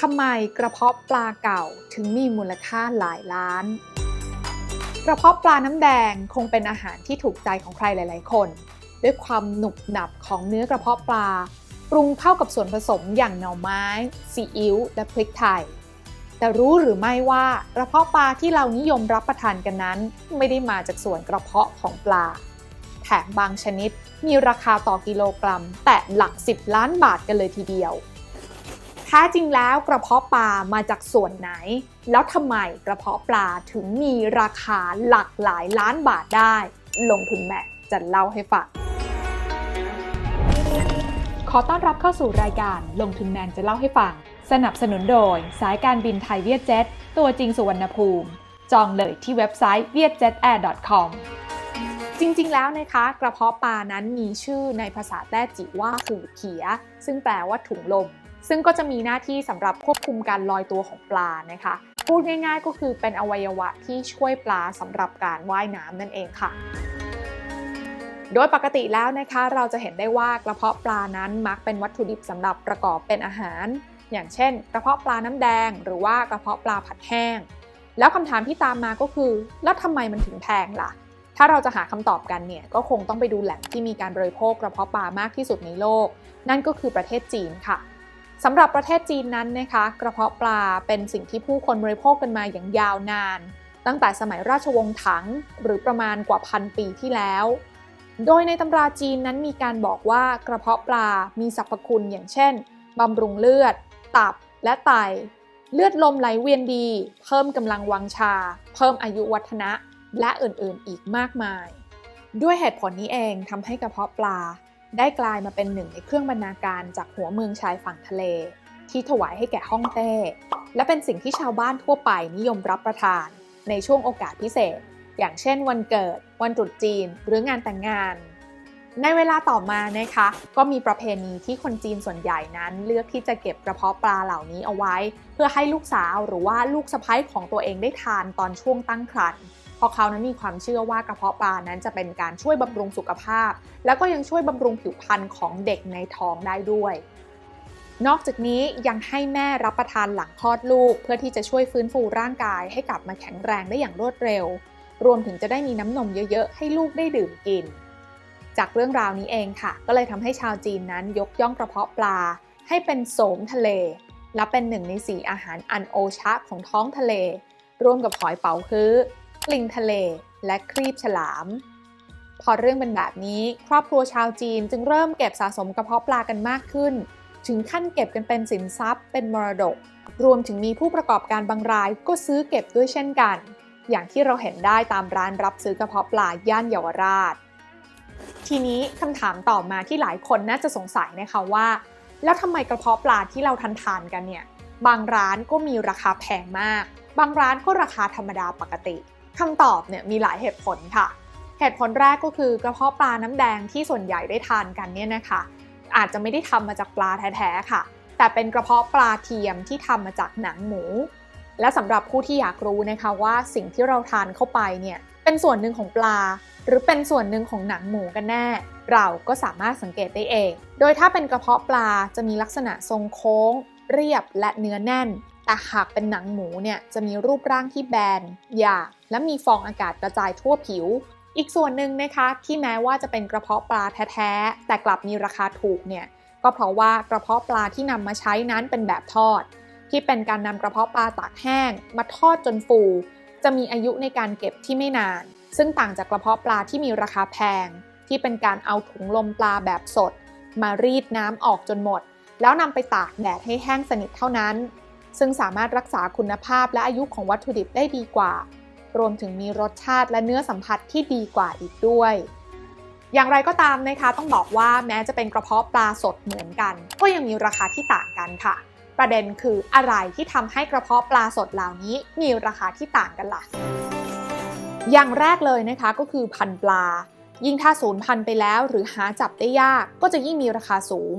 ทำไมกระเพาะปลาเก่าถึงมีมูลค่าหลายล้าน กระเพาะปลาน้ำแดงคงเป็นอาหารที่ถูกใจของใครหลาย ๆ คน ด้วยความหนุบหนับของเนื้อกระเพาะปลา ปรุงเข้ากับส่วนผสมอย่างหน่อไม้ซีอิ๊วและพริกไทย แต่รู้หรือไม่ว่ากระเพาะปลาที่เรานิยมรับประทานกันนั้น ไม่ได้มาจากส่วนกระเพาะของปลา แถมบางชนิดมีราคาต่อกิโลกรัม แต่หลัก 10 ล้านบาทกันเลยทีเดียว แท้จริงแล้วกระเพาะปลามาจากส่วนไหน แล้วทำไมกระเพาะปลาถึงมีราคาหลักหลายล้านบาทได้ ลงทุนแม่จะเล่าให้ฟังขอต้อนรับเข้าสู่รายการลงทุนแมนจะเล่าให้ฟัง สนับสนุนโดย สายการบินไทยเวียดเจ็ตตัวจริงสุวรรณภูมิ จองเลยที่เว็บไซต์ vietjetair.com จริงๆ แล้วนะคะ กระเพาะปลานั้นมีชื่อในภาษาแต้จิว่าคือเขีย ซึ่งแปลว่าถุงลม ซึ่งก็จะมีหน้าที่สำหรับควบคุมการลอยตัวของปลานะคะ พูดง่ายๆก็คือเป็นอวัยวะที่ช่วยปลาสำหรับการว่ายน้ำนั่นเองค่ะโดยปกติแล้วนะคะเราจะเห็นได้ว่ากระเพาะปลานั้นมักเป็นวัตถุดิบสำหรับประกอบเป็นอาหาร อย่างเช่น กระเพาะปลาน้ำแดง หรือว่ากระเพาะปลาผัดแห้ง แล้วคำถามที่ตามมาก็คือ แล้วทำไมมันถึงแพงล่ะ ถ้าเราจะหาคำตอบกันเนี่ยก็คงต้องไปดูแหล่งที่มีการบริโภคกระเพาะปลามากที่สุดในโลก นั่นก็คือประเทศจีนค่ะ สำหรับประเทศจีนนั้นนะคะ กระเพาะปลาเป็นสิ่งที่ผู้คนบริโภคกันมาอย่างยาวนาน ตั้งแต่สมัยราชวงศ์ถัง หรือประมาณกว่าพันปีที่แล้ว โดยในตำราจีนนั้นมีการบอกว่ากระเพาะปลามีสรรพคุณอย่างเช่นบำรุงเลือด ตับและไต เลือดลมไหลเวียนดี เพิ่มกำลังวังชา เพิ่มอายุวัฒนะ และอื่นๆอีกมากมาย ด้วยเหตุผลนี้เองทำให้กระเพาะปลา ได้กลายมาเป็นหนึ่งในเครื่องบรรณาการจากหัวเมืองชายฝั่งทะเล ที่ถวายให้แก่ฮ่องเต้ และเป็นสิ่งที่ชาวบ้านทั่วไปนิยมรับประทาน ในช่วงโอกาสพิเศษ อย่างเช่น วันเกิด วันตรุษจีน หรืองานแต่งงาน ในเวลาต่อมานะคะ ก็มีประเพณีที่คนจีนส่วนใหญ่นั้น เลือกที่จะเก็บกระเพาะปลาเหล่านี้เอาไว้ เพื่อให้ลูกสาวหรือว่าลูกสะใภ้ของตัวเองได้ทานตอนช่วงตั้งครรภ์ เพราะเขานั้นมีความเชื่อว่ากระเพาะปลานั้นจะเป็นการช่วยบำรุงสุขภาพ แล้วก็ยังช่วยบำรุงผิวพรรณของเด็กในท้องได้ด้วย นอกจากนี้ยังให้แม่รับประทานหลังคลอดลูก เพื่อที่จะช่วยฟื้นฟูร่างกาย ให้กลับมาแข็งแรงได้อย่างรวดเร็ว รวมถึงจะได้มีน้ำนมเยอะๆ ให้ลูกได้ดื่มกิน จากเรื่องราวนี้เองค่ะ ก็เลยทำให้ชาวจีนนั้นยกย่องกระเพาะปลา ให้เป็นโสมทะเล และเป็นหนึ่งในสี่อาหารอันโอชะของท้องทะเล ร่วมกับหอยเป๋าฮื้อ ลิงทะเล และครีบฉลาม พอเรื่องเป็นแบบนี้ ครอบครัวชาวจีนจึงเริ่มเก็บสะสมกระเพาะปลากันมากขึ้น ถึงขั้นเก็บกันเป็นสินทรัพย์ เป็นมรดก รวมถึงมีผู้ประกอบการบางรายก็ซื้อเก็บด้วยเช่นกัน อย่างที่เราเห็นได้ตามร้านรับซื้อกระเพาะปลาย่านเยาวราช ทีนี้คำถามต่อมาที่หลายคนน่าจะสงสัยนะคะว่า แล้วทำไมกระเพาะปลาที่เราทันทานกันเนี่ยบางร้านก็มีราคาแพงมาก บางร้านก็ราคาธรรมดาปกติ คำตอบเนี่ยมีหลายเหตุผลค่ะ เหตุผลแรกก็คือกระเพาะปลาน้ำแดงที่ส่วนใหญ่ได้ทานกันเนี่ยนะคะ อาจจะไม่ได้ทำมาจากปลาแท้ๆค่ะ แต่เป็นกระเพาะปลาเทียมที่ทำมาจากหนังหมู และสำหรับผู้ที่อยากรู้นะคะว่าสิ่งที่เราทานเข้าไปเนี่ยเป็นส่วนหนึ่งของปลา หรือเป็นส่วนหนึ่งของหนังหมูกันแน่ เราก็สามารถสังเกตได้เอง โดยถ้าเป็นกระเพาะปลาจะมีลักษณะทรงโค้ง เรียบและเนื้อแน่น แต่หากเป็นหนังหมูเนี่ยจะมีรูปร่างที่แบนหยาบและมีฟองอากาศกระจายทั่วผิว อีกส่วนหนึ่งนะคะที่แม้ว่าจะเป็นกระเพาะปลาแท้ๆแต่กลับมีราคาถูกเนี่ยก็เพราะว่ากระเพาะปลาที่นำมาใช้นั้นเป็นแบบทอด ที่เป็นการนำกระเพาะปลาตากแห้ง มาทอดจนฟู จะมีอายุในการเก็บที่ไม่นาน ซึ่งต่างจากกระเพาะปลาที่มีราคาแพง ที่เป็นการเอาถุงลมปลาแบบสด มารีดน้ำออกจนหมด แล้วนำไปตากแดดให้แห้งสนิทเท่านั้น ซึ่งสามารถรักษาคุณภาพและอายุของวัตถุดิบได้ดีกว่า รวมถึงมีรสชาติและเนื้อสัมผัสที่ดีกว่าอีกด้วย อย่างไรก็ตามนะคะ ต้องบอกว่าแม้จะเป็นกระเพาะปลาสดเหมือนกัน ก็ยังมีราคาที่ต่างกันค่ะ ประเด็นคืออะไรที่ทำให้กระเพาะปลาสดเหล่านี้ มีราคาที่ต่างกันล่ะ อย่างแรกเลยนะคะก็คือพันปลา ยิ่งถ้าสูญพันธุ์ไปแล้วหรือหาจับได้ยากก็จะยิ่งมีราคาสูง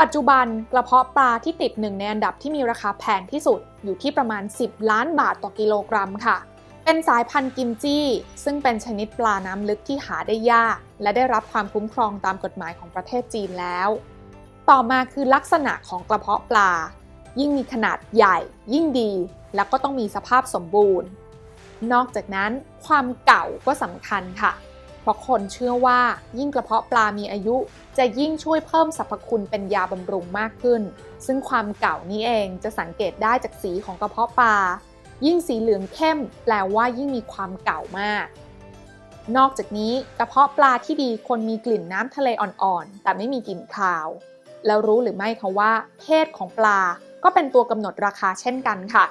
ปัจจุบันกระเพาะปลาที่ติดหนึ่งในอันดับที่มีราคาแพงที่สุดอยู่ที่ประมาณ 10 ล้านบาทต่อกิโลกรัมค่ะ เป็นสายพันธุ์กิมจี้ ซึ่งเป็นชนิดปลาน้ำลึกที่หาได้ยาก และได้รับความคุ้มครองตามกฎหมายของประเทศจีนแล้ว ต่อมาคือลักษณะของกระเพาะปลา ยิ่งมีขนาดใหญ่ ยิ่งดี แล้วก็ต้องมีสภาพสมบูรณ์ นอกจากนั้นความเก่าก็สำคัญค่ะ เพราะคนเชื่อว่ายิ่งกระเพาะปลามีอายุ จะยิ่งช่วยเพิ่มสรรพคุณเป็นยาบำรุงมากขึ้น ซึ่งความเก่านี้เองจะสังเกตได้จากสีของกระเพาะปลา ยิ่งสีเหลืองเข้ม แปลว่ายิ่งมีความเก่ามาก นอกจากนี้กระเพาะปลาที่ดีควรมีกลิ่นน้ำทะเลอ่อนๆ แต่ไม่มีกลิ่นคาว แล้วรู้หรือไม่คะว่า เพศของปลาก็เป็นตัวกำหนดราคาเช่นกันค่ะ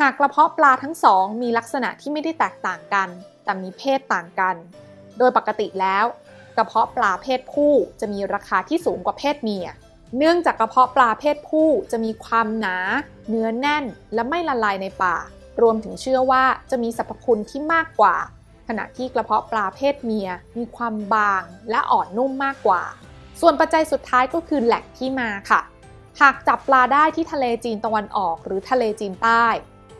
หากกระเพาะปลาทั้งสองมีลักษณะที่ไม่ได้แตกต่างกัน แต่มีเพศต่างกัน โดยปกติแล้วกระเพาะปลาเพศผู้จะมีราคาที่สูงกว่าเพศเมีย เนื่องจากกระเพาะปลาเพศผู้จะมีความหนา เนื้อแน่น และไม่ละลายในปาก รวมถึงเชื่อว่าจะมีสรรพคุณที่มากกว่า ขณะที่กระเพาะปลาเพศเมียมีความบางและอ่อนนุ่มมากกว่า ส่วนปัจจัยสุดท้ายก็คือแหล่งที่มาค่ะ หากจับปลาได้ที่ทะเลจีนตะวันออกหรือทะเลจีนใต้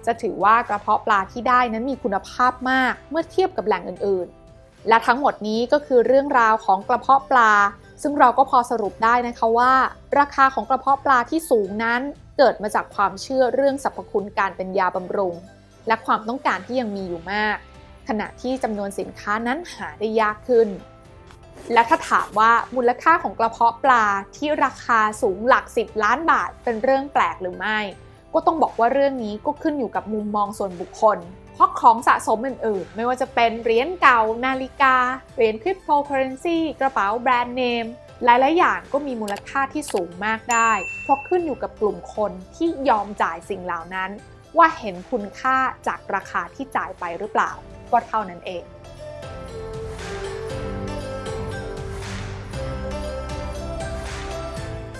จะถือว่ากระเพาะปลาที่ได้นั้นมีคุณภาพมากเมื่อเทียบกับแหล่งอื่นๆ และทั้งหมดนี้ก็คือเรื่องราวของกระเพาะปลา ซึ่งเราก็พอสรุปได้นะคะว่า ราคาของกระเพาะปลาที่สูงนั้น เกิดมาจากความเชื่อเรื่องสรรพคุณการเป็นยาบำรุง และความต้องการที่ยังมีอยู่มาก ขณะที่จำนวนสินค้านั้นหาได้ยากขึ้น และถ้าถามว่ามูลค่าของกระเพาะปลาที่ราคาสูงหลัก 10 ล้านบาทเป็นเรื่องแปลกหรือไม่ ก็ต้องบอกว่าเรื่องนี้ก็ขึ้นอยู่กับมุมมองส่วนบุคคล เพราะของสะสมอื่นๆ ไม่ว่าจะเป็นเหรียญเก่า นาฬิกา เหรียญคริปโตเคอเรนซีกระเป๋าแบรนด์เนม หลายๆ อย่างก็มีมูลค่าที่สูงมากได้ เพราะขึ้นอยู่กับกลุ่มคนที่ยอมจ่ายสิ่งเหล่านั้น ว่าเห็นคุณค่าจากราคาที่จ่ายไปหรือเปล่า ก็เท่านั้นเอง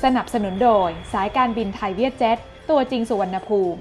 สนับสนุนโดยสายการบินไทยเวียดเจ็ต ตัวจริงสุวรรณภูมิ